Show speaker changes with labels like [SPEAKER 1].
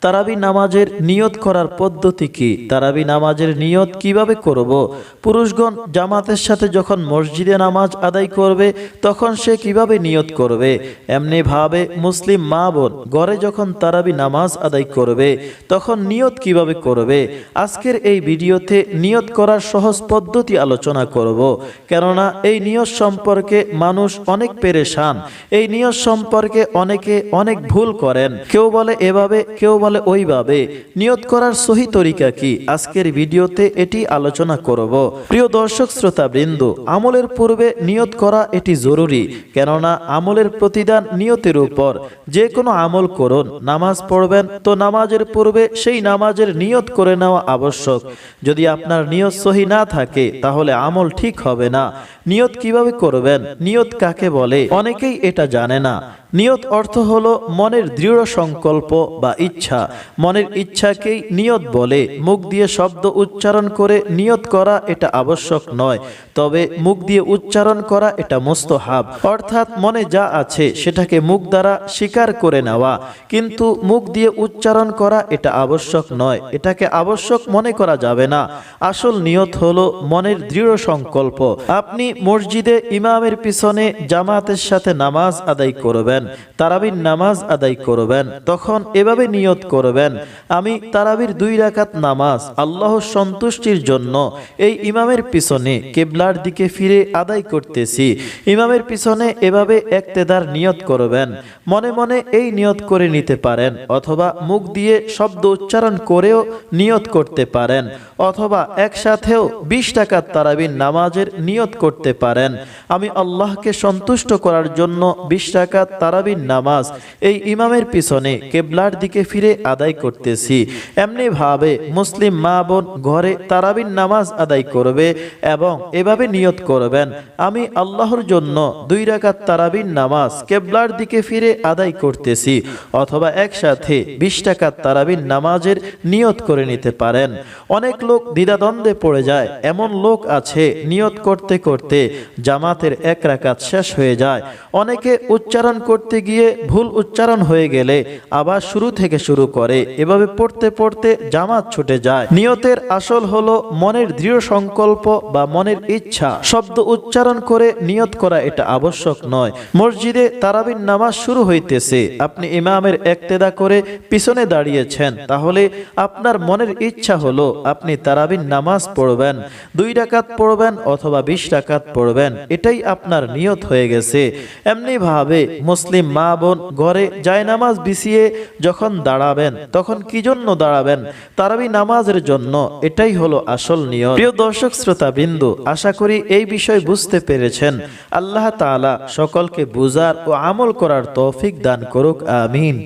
[SPEAKER 1] তারাবি নামাজের নিয়ত করার পদ্ধতি কি? তারাবি নামাজের নিয়ত কীভাবে করব? পুরুষগণ জামাতের সাথে যখন মসজিদে নামাজ আদায় করবে, তখন সে কীভাবে নিয়ত করবে? এমনি ভাবে মুসলিম মা বোন ঘরে যখন তারাবি নামাজ আদায় করবে, তখন নিয়ত কীভাবে করবে? আজকের এই ভিডিওতে নিয়ত করার সহজ পদ্ধতি আলোচনা করব। কেননা এই নিয়ত সম্পর্কে মানুষ অনেক পেরেশান। এই নিয়ত সম্পর্কে অনেকে অনেক ভুল করেন। কেউ বলে এভাবে, কেউ বলে ওইভাবে নিয়ত করার সহি তরিকা কি? আজকের ভিডিওতে এটি আলোচনা করব। প্রিয় দর্শক শ্রোতা বৃন্দ আমলের পূর্বে নিয়ত করা এটি জরুরি, কেননা আমলের প্রতিদান নিয়তের উপর। যে কোনো আমল করুন, নামাজ পড়বেন, তো নামাজের পূর্বে সেই নামাজের নিয়ত করে নেওয়া আবশ্যক। যদি আপনার নিয়ত সহি না থাকে, তাহলে আমল ঠিক হবে না। নিয়ত কীভাবে করবেন? নিয়ত কাকে বলে? অনেকেই এটা জানে না। নিয়ত অর্থ হলো মনের দৃঢ় সংকল্প বা ইচ্ছা। মনের ইচ্ছাকেই নিয়ত বলে, মুখ দিয়ে শব্দ উচ্চারণ করে নিয়ত করা এটা আবশ্যক নয়, তবে মুখ দিয়ে উচ্চারণ করা এটা মুস্তহাব। অর্থাৎ মনে যা আছে সেটাকে মুখ দ্বারা স্বীকার করে নেওয়া, কিন্তু মুখ দিয়ে উচ্চারণ করা এটা আবশ্যক নয়, এটাকে আবশ্যক মনে করা যাবে না। আসল নিয়ত হলো মনের দৃঢ় সংকল্প। আপনি মসজিদে ইমামের পিছনে জামাতের সাথে নামাজ আদায় করবেন, তারাবির নামাজ আদায় করবেন, তখন এভাবে নিয়ত করবেন। আমি তারাবির দুই রাকাত নামাজ আল্লাহ সন্তুষ্টির জন্য এই ইমামের পিছনে কেবলার দিকে ফিরে আদায় করতেছি। ইমামের পিছনে এভাবে একতেদার নিয়ত করবেন। মনে মনে এই নিয়ত করে নিতে পারেন অথবা মুখ দিয়ে শব্দ উচ্চারণ করেও নিয়ত করতে পারেন অথবা একসাথেও বিশ টাকার তারাবির নামাজের নিয়ত করতে পারেন। আমি আল্লাহকে সন্তুষ্ট করার জন্য বিশ টাকার তারাবির নামাজ এই ইমামের পিছনে কেবলার দিকে ফিরে আদায় করতেছি। এমনি ভাবে মুসলিম মা বোন ঘরে তারাবির নামাজ আদায় করবে এবং এভাবে নিয়ত করবেন। আমি আল্লাহর জন্য দুই রাকাত তারাবির নামাজ কেবলার দিকে ফিরে আদায় করতেছি অথবা একসাথে বিশ টাকার তারাবির নামাজের নিয়ত করে নিতে পারেন। অনেক লোক দ্বিধাদ্বন্দ্বে পড়ে যায়। এমন লোক আছে নিয়ত করতে করতে জামাতের এক রাকাত শেষ হয়ে যায়। অনেকে উচ্চারণ করতে গিয়ে ভুল উচ্চারণ হয়ে গেলে আবার শুরু থেকে শুরু করে, এভাবে পড়তে পড়তে জামাত ছুটে যায়। নিয়তের আসল হলো মনের দৃঢ় সংকল্প বা মনের ইচ্ছা। শব্দ উচ্চারণ করে নিয়ত করা এটা আবশ্যক নয়। মসজিদে তারাবির নামাজ শুরু হইতেছে। আপনি ইমামের একতেদা করে পিছনে দাঁড়িয়েছেন। তাহলে আপনার মনের ইচ্ছা হলো আপনি তারাবির নামাজ পড়বেন, দুই ডাকাত পড়বেন অথবা বিশ ডাকাত পড়বেন। এটাই আপনার নিয়ত হয়ে গেছে। এমনি ভাবে মুসলিম মা বোন ঘরে যায় নামাজ বিছিয়ে যখন দাঁড়াবেন, তখন কি জন্য দাঁড়াবেন? তারাবি নামাজের জন্য, এটাই হলো আসল নিয়ম প্রিয় দর্শক শ্রোতা বিন্দু আশা করি এই বিষয় বুঝতে পেরেছেন। আল্লাহ তাআলা সকলকে বুজার ও আমল করার তৌফিক দান করুক, আমিন।